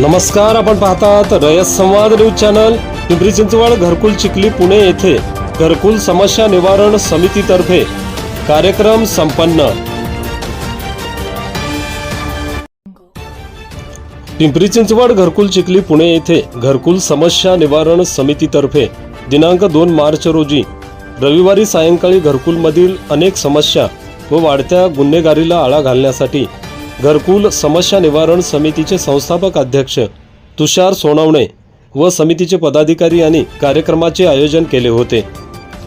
नमस्कार आपण पाहतात रयत संवाद न्यूज चॅनल. पिंपरी चिंचवड घरकुल चिखली पुणे येथे घरकुल समस्या निवारण समितीतर्फे कार्यक्रम संपन्न. पिंपरी चिंचवड घरकुल चिखली पुणे येथे घरकुल समस्या निवारण समितीतर्फे दिनांक दोन मार्च रोजी रविवारी सायंकाळी घरकुलमधील अनेक समस्या व वाढत्या गुन्हेगारीला आळा घालण्यासाठी घरकुल समस्या निवारण समितीचे संस्थापक अध्यक्ष तुषार सोनवणे व समितीचे पदाधिकारी यांनी कार्यक्रमाचे आयोजन केले होते.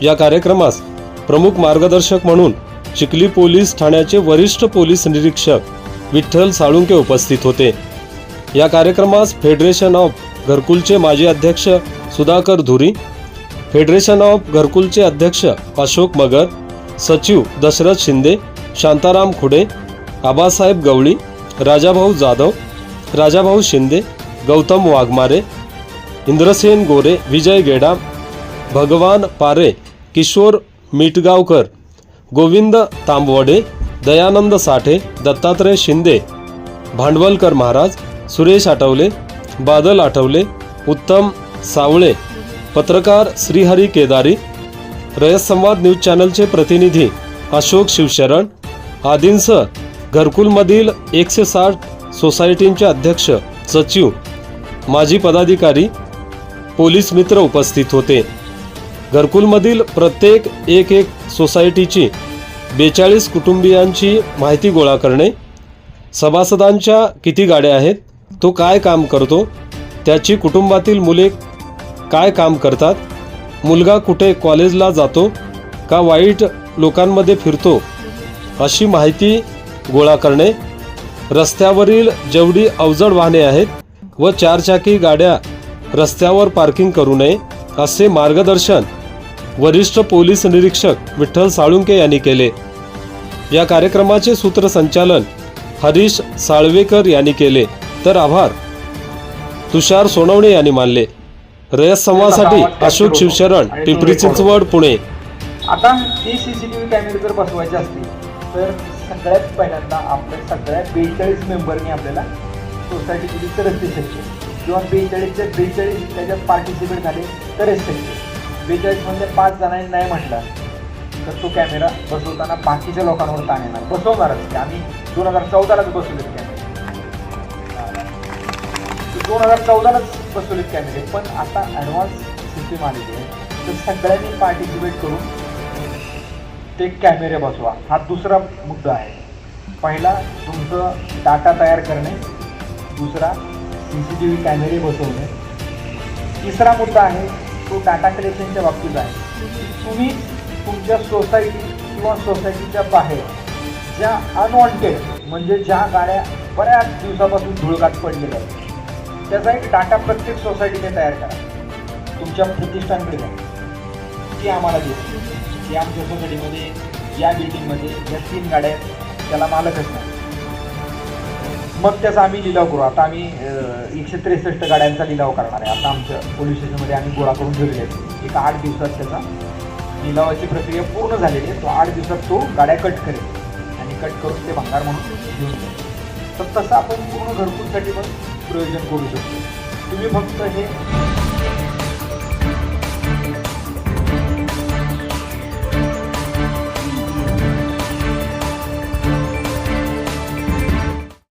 या कार्यक्रमास प्रमुख मार्गदर्शक म्हणून चिखली पोलीस ठाण्याचे वरिष्ठ पोलीस निरीक्षक विठ्ठल साळुंके उपस्थित होते. या कार्यक्रमास फेडरेशन ऑफ घरकुलचे माजी अध्यक्ष सुधाकर धुरी फेडरेशन ऑफ घरकुलचे अध्यक्ष अशोक मगर सचिव दशरथ शिंदे शांताराम खुडे आबासाहेब गवळी राजाभाऊ जाधव राजाभाऊ शिंदे गौतम वाघमारे इंद्रसेन गोरे विजय गेडा भगवान पारे किशोर मिटगावकर गोविंद तांबवडे दयानंद साठे दत्तात्रय शिंदे भांडवलकर महाराज सुरेश आठवले बादल आठवले उत्तम सावळे पत्रकार श्रीहरी केदारी रयत संवाद न्यूज चॅनलचे प्रतिनिधी अशोक शिवशरण आदींसह घरकुलमधील एकशे साठ सोसायटींचे अध्यक्ष सचिव माजी पदाधिकारी पोलीस मित्र उपस्थित होते. घरकुलमधील प्रत्येक एक एक सोसायटीची बेचाळीस कुटुंबियांची माहिती गोळा करणे सभासदांच्या किती गाड्या आहेत तो काय काम करतो त्याची कुटुंबातील मुले काय काम करतात मुलगा कुठे कॉलेजला जातो का वाईट लोकांमध्ये फिरतो अशी माहिती गोळा करणे. रस्त्यावरील जेवढी अवजड वाहने आहेत व चारचाकी गाड्या रस्त्यावर पार्किंग करू नये असे मार्गदर्शन वरिष्ठ पोलीस निरीक्षक विठ्ठल साळुंके यांनी केले. या कार्यक्रमाचे सूत्रसंचालन हरीश साळवेकर यांनी केले. तर आभार. तुषार सोनवणे यांनी मानले. रयत संवादासाठी अशोक शिवशरण पिंपरी चिंचवड पुणे. आता हे सी सी टी व्ही कॅमेरे जर बसवायचे असतील तर सगळ्यात पहिल्यांदा आपल्या सगळ्या बेचाळीस मेंबरनी आपल्याला सोसायटीची तरच ते शक्य किंवा बेचाळीसच्या बेचाळीस त्याच्यात पार्टिसिपेट झाले तरच शक्य बेचाळीसमध्ये पाच जणांनी नाही म्हटलं तर तो कॅमेरा बसवताना बाकीच्या लोकांवर ताण येणार. बसवणारच की आम्ही दोन हजार चौदालाच बसवलेत कॅमेरे दोन हजार चौदालाच बसवलेत कॅमेरे पण आता ॲडव्हान्स सिस्टीम आलेली आहे. तर सगळ्यांनी पार्टिसिपेट करून ते कॅमेरे बसवा. हा दुसरा मुद्दा आहे. पहिला तुमचं डाटा तयार करणे. दुसरा सी सी टी व्ही कॅमेरे बसवणे. तिसरा मुद्दा आहे तो डाटा कलेक्शनच्या बाबतीत आहे. तुम्ही तुमच्या सोसायटी किंवा सोसायटीच्या बाहेर ज्या अनवॉन्टेड म्हणजे ज्या गाड्या बऱ्याच दिवसापासून धुळकात पडलेल्या आहेत त्याचा एक डाटा प्रत्येक सोसायटीने तयार करा. तुमच्या प्रतिष्ठानकडे द्या ती आम्हाला दिसते की आमच्या सोसायटीमध्ये या बिल्डिंगमध्ये या तीन गाड्या आहेत. त्याला मालकच नाही. मग त्याचा आम्ही लिलाव करू. आता आम्ही एकशे त्रेसष्ट गाड्यांचा लिलाव करणार आहे. आता आमच्या पोलीस स्टेशनमध्ये आम्ही गोळा करून ठेवलेले आहेत. एक आठ दिवसात त्याचा लिलावाची प्रक्रिया पूर्ण झालेली आहे. तो आठ दिवसात तो गाड्या कट करेल. आणि कट करून ते भंगार म्हणून घेऊन जाईल. तर तसं आपण पूर्ण घरकुलसाठी पण प्रयोजन करू शकतो. तुम्ही फक्त हे